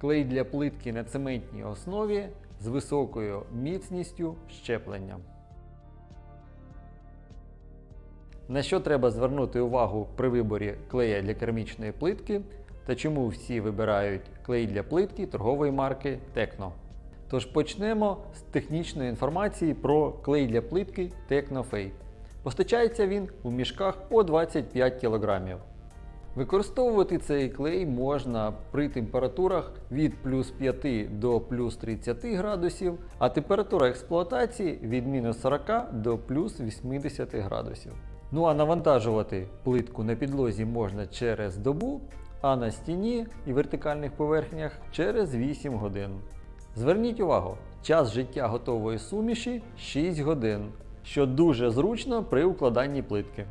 Клей для плитки на цементній основі з високою міцністю щеплення. На що треба звернути увагу при виборі клея для керамічної плитки та чому всі вибирають клей для плитки торгової марки Tecno. Тож почнемо з технічної інформації про клей для плитки TechnoFade. Постачається він у мішках по 25 кг. Використовувати цей клей можна при температурах від плюс 5 до плюс 30 градусів, а температура експлуатації від мінус 40 до плюс 80 градусів. Ну а навантажувати плитку на підлозі можна через добу, а на стіні і вертикальних поверхнях через 8 годин. Зверніть увагу, час життя готової суміші 6 годин, що дуже зручно при укладанні плитки.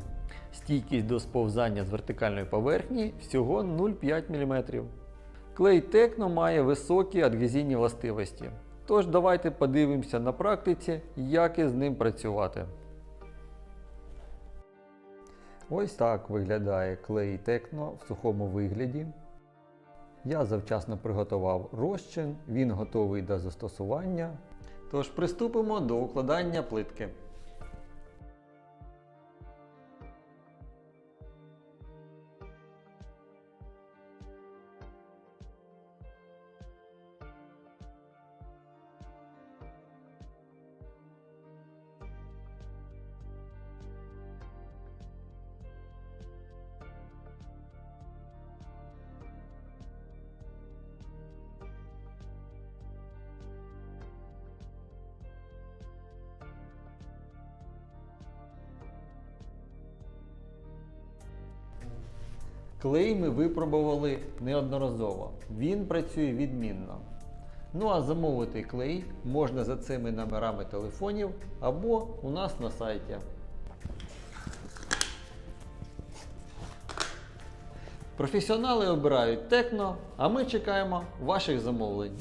Стійкість до сповзання з вертикальної поверхні всього 0,5 мм. Клей Текно має високі адгезійні властивості. Тож давайте подивимося на практиці, як із ним працювати. Ось так виглядає клей Текно в сухому вигляді. Я завчасно приготував розчин, він готовий до застосування. Тож приступимо до укладання плитки. Клей ми випробували неодноразово. Він працює відмінно. Ну а замовити клей можна за цими номерами телефонів або у нас на сайті. Професіонали обирають Текно, а ми чекаємо ваших замовлень.